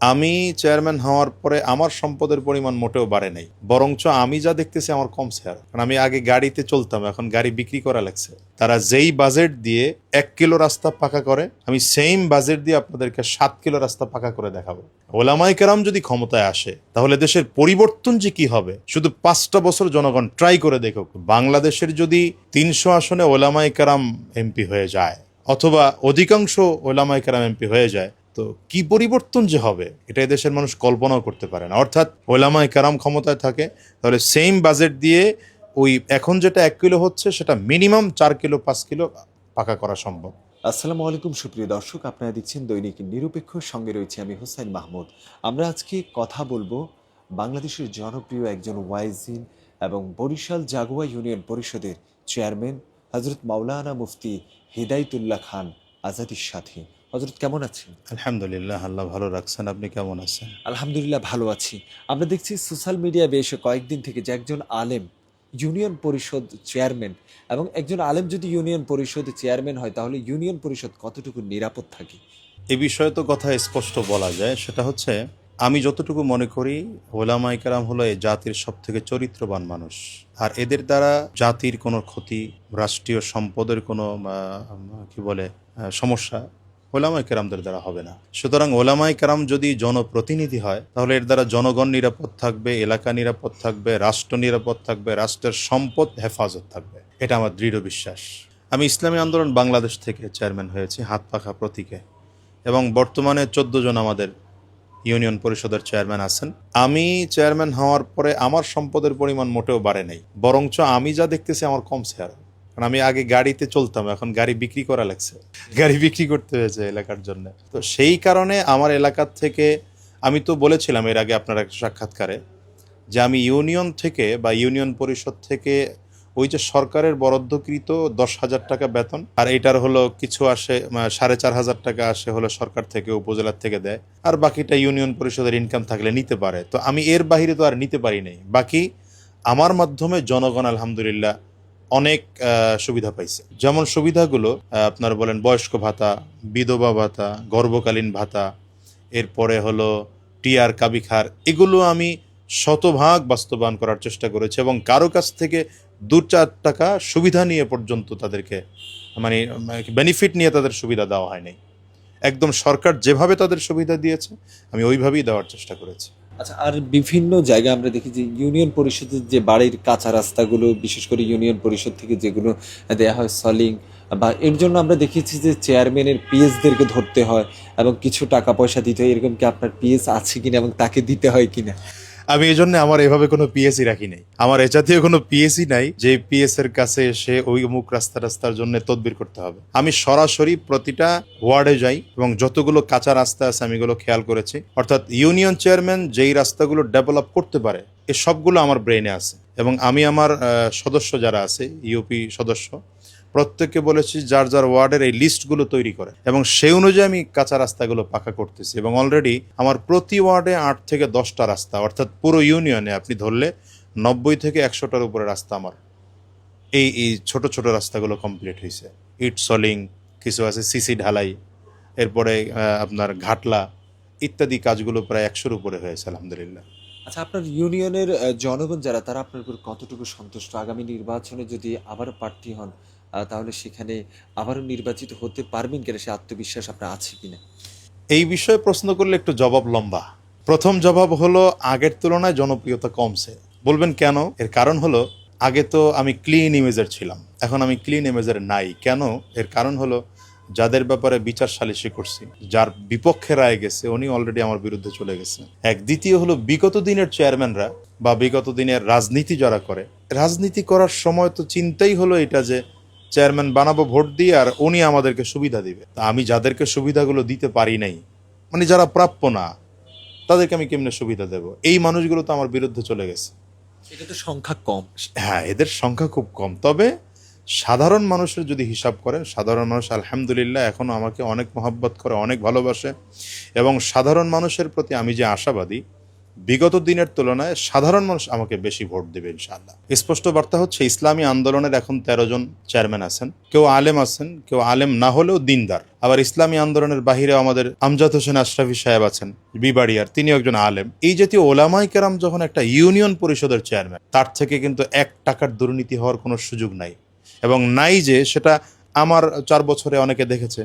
আমি চেয়ারম্যান হওয়ার পরে আমার সম্পদের পরিমাণ মোটেও বাড়ে নাই। বরঞ্চ আমি যা দেখতেছি আমার কমছে আর কারণ আমি আগে গাড়িতে চলতাম, এখন গাড়ি বিক্রি করা লাগছে। তারা যেই বাজেট দিয়ে এক কিলো রাস্তা পাকা করে, আমি সেম বাজেট দিয়ে আপনাদেরকে সাত কিলো রাস্তা পাকা করে দেখাবো। ওলামাই কেরাম যদি ক্ষমতায় আসে, তাহলে দেশের পরিবর্তন যে কি হবে, শুধু পাঁচটা বছর জনগণ ট্রাই করে দেখুক। বাংলাদেশের যদি তিনশো আসনে ওলামাই কেরাম এমপি হয়ে যায়, অথবা অধিকাংশ ওলামাই কেরাম এমপি হয়ে যায় তো কি পরিবর্তন যে হবে, এটা দেশের মানুষ কল্পনাও করতে পারে না। অর্থাৎ ওলামাই কারাম ক্ষমতায় থাকে, তাহলে সেম বাজেট দিয়ে ওই এখন যেটা এক কিলো হচ্ছে, সেটা মিনিমাম চার কিলো, পাঁচ কিলো পাকা করা সম্ভব। আসসালামু আলাইকুম, সুপ্রিয় দর্শক, আপনারা দেখছেন দৈনিক নিরপেক্ষ। সঙ্গে রয়েছে আমি হোসেন মাহমুদ। আমরা আজকে কথা বলব বাংলাদেশের জনপ্রিয় একজন ওয়াইজিন এবং বরিশাল জাগুয়া ইউনিয়ন পরিষদের চেয়ারম্যান হজরত মাওলানা মুফতি হিদায়তুল্লাহ খান আজাদির সাথে। হজরত কেমন আছেন? আলহামদুলিল্লাহ আল্লাহ ভালো রাখছেন। আপনি কেমন আছেন? আলহামদুলিল্লাহ ভালো আছি। আমরা দেখছি সোশ্যাল মিডিয়া বেশ কয়েকদিন থেকে যে একজন আলেম ইউনিয়ন পরিষদ চেয়ারম্যান এবং একজন আলেম যদি ইউনিয়ন পরিষদ চেয়ারম্যান হয় তাহলে ইউনিয়ন পরিষদ কতটুকু নিরাপদ থাকে? এ বিষয়ে তো কথা স্পষ্ট বলা যায়। সেটা হচ্ছে আমি যতটুকু মনে করি ওলামাই কারাম হলো এই জাতির সব থেকে চরিত্রবান মানুষ। আর এদের দ্বারা জাতির কোনো ক্ষতি রাষ্ট্রীয় সম্পদের কোনো কি বলে সমস্যা ওলামাই কেরামদের দ্বারা হবে না। সুতরাং ওলামাই কেরাম যদি জনপ্রতিনিধি হয়, তাহলে এর দ্বারা জনগণ নিরাপদ থাকবে, এলাকা নিরাপদ থাকবে, রাষ্ট্র নিরাপদ থাকবে, রাষ্ট্রের সম্পদ, হেফাজত থাকবে। এটা আমার দৃঢ় বিশ্বাস। আমি ইসলামী আন্দোলন বাংলাদেশ থেকে চেয়ারম্যান হয়েছি, হাত পাখা প্রতীকে। এবং বর্তমানে চোদ্দ জন আমাদের ইউনিয়ন পরিষদের চেয়ারম্যান আছেন। আমি চেয়ারম্যান হওয়ার পরে আমার সম্পদের পরিমাণ মোটেও বাড়ে নাই। বরঞ্চ আমি যা দেখতেছি আমার কমছে আর কারণ আমি আগে গাড়িতে চলতাম, এখন গাড়ি বিক্রি করা লাগছে। গাড়ি বিক্রি করতে হয়েছে এলাকার জন্য। তো সেই কারণে আমার এলাকার থেকে আমি তো বলেছিলাম এর আগে আপনার একটা সাক্ষাৎকারে যে আমি ইউনিয়ন থেকে বা ইউনিয়ন পরিষদ থেকে ওই যে সরকারের বরাদ্দকৃত দশ হাজার টাকা বেতন, আর এটার হলো কিছু আসে সাড়ে চার হাজার টাকা আসে হলো সরকার থেকে, উপজেলার থেকে দেয়, আর বাকিটা ইউনিয়ন পরিষদের ইনকাম থাকলে নিতে পারে। তো আমি এর বাইরে তো আর নিতে পারি নাই। বাকি আমার মাধ্যমে জনগণ আলহামদুলিল্লাহ অনেক সুবিধা পাইছে। যেমন সুবিধাগুলো আপনার বলেন বয়স্ক ভাতা, বিধবা ভাতা, গর্ভকালীন ভাতা, এরপরে হলো টিআর কাবিখার, এগুলো আমি শতভাগ বাস্তবায়ন করার চেষ্টা করেছি এবং কারও কাছ থেকে দু চার টাকা সুবিধা নিয়ে পর্যন্ত তাদেরকে মানে বেনিফিট নিয়ে তাদের সুবিধা দেওয়া হয়নি। একদম সরকার যেভাবে তাদের সুবিধা দিয়েছে, আমি ওইভাবেই দেওয়ার চেষ্টা করেছি। আচ্ছা আর বিভিন্ন জায়গায় আমরা দেখি যে ইউনিয়ন পরিষদের যে বাড়ির কাঁচা রাস্তাগুলো, বিশেষ করে ইউনিয়ন পরিষদ থেকে যেগুলো দেয়া হয় সলিং, বা এর জন্য আমরা দেখেছি যে চেয়ারম্যানের পিএসদেরকে ধরতে হয় এবং কিছু টাকা পয়সা দিতে হয়। এরকম কি আপনার পিএস আছে কিনা এবং তাকে দিতে হয় কিনা? আমি এই জন্য আমার এভাবে কোনো পিএসি রাখি নাই। আমার এ জাতীয় কোনো পিএসি নাই যে পিএস এর কাছে এসে ওই অমুক রাস্তা রাস্তার জন্য তদবির করতে হবে। আমি সরাসরি প্রতিটা ওয়ার্ডে যাই এবং যতগুলো কাঁচা রাস্তা আছে আমি এগুলো খেয়াল করেছি। অর্থাৎ ইউনিয়ন চেয়ারম্যান যেই রাস্তাগুলো ডেভেলপ করতে পারে, এ সবগুলো আমার ব্রেনে আছে এবং আমি আমার সদস্য যারা আছে, ইউপি সদস্য প্রত্যেককে বলেছি যার যার ওয়ার্ডের এই লিস্টগুলো তৈরি করে। এবং সেই অনুযায়ী আমি কাঁচা রাস্তাগুলো পাকা করতেছি এবং অলরেডি আমার প্রতি ওয়ার্ডে আট থেকে দশটা রাস্তা, অর্থাৎ পুরো ইউনিয়নে আপনি ধরলে নব্বই থেকে একশোটার উপরে রাস্তা আমার। এই এই ছোট ছোট রাস্তাগুলো কমপ্লিট হয়েছে ইট সলিং, কিছু আছে সিসি ঢালাই, এরপরে আপনার ঘাটলা, ইত্যাদি কাজগুলো প্রায় একশোর উপরে হয়েছে, আলহামদুলিল্লাহ। আচ্ছা আপনার ইউনিয়নের জনগণ যারা, তারা আপনার উপর কতটুকু সন্তুষ্ট? আগামী নির্বাচনে যদি আবার প্রার্থী হন তাহলে সেখানে আবারও নির্বাচিত হতে পারবেন কিনা সে আত্মবিশ্বাস আপনার আছে কিনা? এই বিষয়ে প্রশ্ন করলে একটু জবাব লম্বা। প্রথম জবাব হলো, আগের তুলনায় জনপ্রিয়তা কমছে। বলবেন কেন? এর কারণ হলো, আগে তো আমি ক্লিন ইমেজের ছিলাম। এখন আমি ক্লিন ইমেজের নাই। কেন? এর কারণ হলো, যাদের ব্যাপারে বিচার সালিশি করছি, যার বিপক্ষে রায় গেছে, উনি অলরেডি আমার বিরুদ্ধে চলে গেছে। এক, দ্বিতীয় হলো, বিগত দিনের চেয়ারম্যানরা বা বিগত দিনের রাজনীতি যারা করে, রাজনীতি করার সময় তো চিন্তাই হলো এটা যে চেয়ারম্যান বানাবো ভোট দিয়ে আর উনি আমাদেরকে সুবিধা দিবে। তা আমি যাদেরকে সুবিধাগুলো দিতে পারি নাই মানে যারা প্রাপ্য না তাদেরকে আমি কেমনে সুবিধা দেব? এই মানুষগুলো তো আমার বিরুদ্ধে চলে গেছে। এটা তো সংখ্যা কম। হ্যাঁ এদের সংখ্যা খুব কম। তবে সাধারণ মানুষের যদি হিসাব করেন সাধারণ মানুষ আলহামদুলিল্লাহ এখনও আমাকে অনেক মহাব্বত করে অনেক ভালোবাসে এবং সাধারণ মানুষের প্রতি আমি যে আশাবাদী বিগত দিনের তুলনায় সাধারণ মানুষ আমাকে বেশি ভোট দেবে ইনশাআল্লাহ। স্পষ্ট বার্তা হচ্ছে, ইসলামী আন্দোলনের এখন তেরো জন চেয়ারম্যান আছেন। কেউ আলেম আছেন, কেউ আলেম না হলেও দিনদার। আবার ইসলামী আন্দোলনের বাহিরে আমাদের আমজাদ হোসেন আশরাফি সাহেব আছেন, বিবাড়িয়ার তিনি একজন আলেম। এই জাতীয় ওলামাই কেরাম যখন একটা ইউনিয়ন পরিষদের চেয়ারম্যান, তার থেকে কিন্তু এক টাকার দুর্নীতি হওয়ার কোনো সুযোগ নাই। এবং নাই যে, সেটা আমার চার বছরে অনেকে দেখেছে,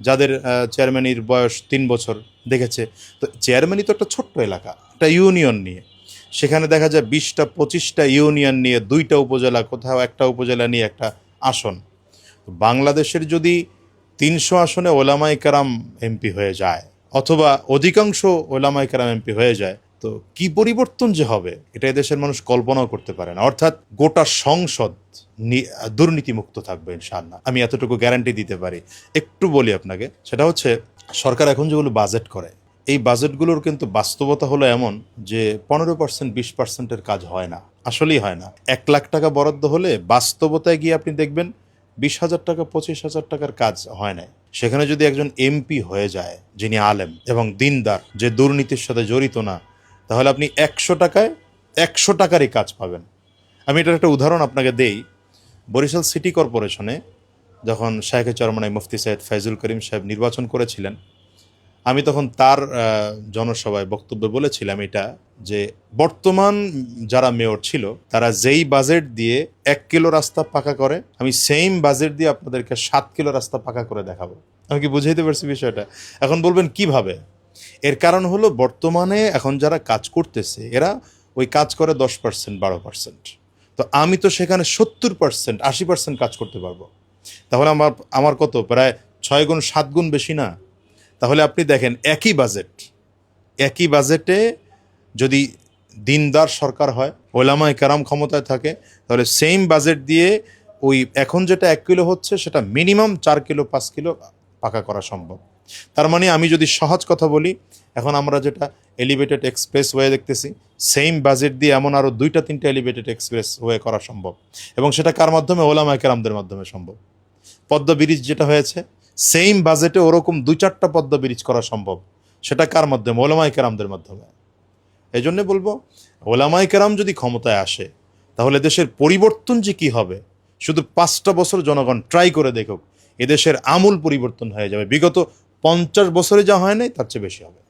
যাদের চেয়ারম্যানির বয়স তিন বছর দেখেছে। তো চেয়ারম্যানই তো একটা ছোট্ট এলাকা। একটা ইউনিয়ন নিয়ে। সেখানে দেখা যায় বিশটা, পঁচিশটা ইউনিয়ন নিয়ে দুইটা উপজেলা, কোথাও একটা উপজেলা নিয়ে একটা আসন। বাংলাদেশের যদি তিনশো আসনে ওলামাই কারাম এমপি হয়ে যায়, অথবা অধিকাংশ ওলামাই কারাম এমপি হয়ে যায়, তো কি পরিবর্তন যে হবে, এটা দেশের মানুষ কল্পনাও করতে পারে না। অর্থাৎ গোটা সংসদ দুর্নীতিমুক্ত থাকবে ইনশাআল্লাহ। আমি এতটুকু গ্যারান্টি দিতে পারি। একটু বলি আপনাকে, সেটা হচ্ছে সরকার এখন যেগুলো বাজেট করে এই বাজেটগুলোর কিন্তু বাস্তবতা হলো এমন যে পনেরো পার্সেন্ট, বিশ পার্সেন্টের কাজ হয় না। আসলেই হয় না। এক লাখ টাকা বরাদ্দ হলে বাস্তবতায় গিয়ে আপনি দেখবেন বিশ হাজার টাকা, পঁচিশ হাজার টাকার কাজ হয় না সেখানে যদি একজন এমপি হয়ে যায়, যিনি আলেম এবং দিনদার, যে দুর্নীতির সাথে জড়িত না, তাহলে আপনি একশো টাকায় একশো টাকারই কাজ পাবেন। আমি এটার একটা উদাহরণ আপনাকে দেই। বরিশাল সিটি কর্পোরেশনে যখন শাহেখে চরমনাই মুফতি সৈয়দ ফাইজুল করিম সাহেব নির্বাচন করেছিলেন আমি তখন তার জনসভায় বক্তব্যে বলেছিলাম এটা যে বর্তমান যারা মেয়র ছিল, তারা যেই বাজেট দিয়ে এক কিলো রাস্তা পাকা করে, আমি সেম বাজেট দিয়ে আপনাদেরকে সাত কিলো রাস্তা পাকা করে দেখাবো। আমি কি বুঝাইতে পারছি বিষয়টা? এখন বলবেন কীভাবে? এর কারণ হলো বর্তমানে এখন যারা কাজ করতেছে, এরা ওই কাজ করে দশ পার্সেন্ট বারো পার্সেন্ট তো আমি তো সেখানে সত্তর পার্সেন্ট আশি পার্সেন্ট কাজ করতে পারব। তাহলে আমার আমার কত? প্রায় ছয় গুণ, সাত গুণ বেশি না? তাহলে আপনি দেখেন, একই বাজেট একই বাজেটে যদি দিনদার সরকার হয়, ওলামায় কারাম ক্ষমতায় থাকে, তাহলে সেম বাজেট দিয়ে ওই এখন যেটা এক কিলো হচ্ছে, সেটা মিনিমাম চার কিলো, পাঁচ কিলো পাকা করা সম্ভব। তার মানে আমি যদি সহজ কথা বলি, এখন আমরা যেটা এলিভেটেড এক্সপ্রেস ওয়ে দেখতেছি সেম বাজেট দিয়ে এমন আরও দুইটা, তিনটা এলিভেটেড এক্সপ্রেস ওয়ে করা সম্ভব। এবং সেটা কার মাধ্যমে? ওলামায় কেরামদের মাধ্যমে সম্ভব। পদ্মা ব্রিজ যেটা হয়েছে সেম বাজেটে ওরকম দু চারটা পদ্মা ব্রিজ করা সম্ভব। সেটা কার মাধ্যমে? ওলামাই কেরামদের মাধ্যমে। এই জন্যে বলব ওলামাই কেরাম যদি ক্ষমতায় আসে, তাহলে দেশের পরিবর্তন যে কী হবে, শুধু পাঁচটা বছর জনগণ ট্রাই করে দেখুক এদেশের আমূল পরিবর্তন হয়ে যাবে। বিগত পঞ্চাশ বছরে যা হয় নাই, তার চেয়ে বেশি হবে।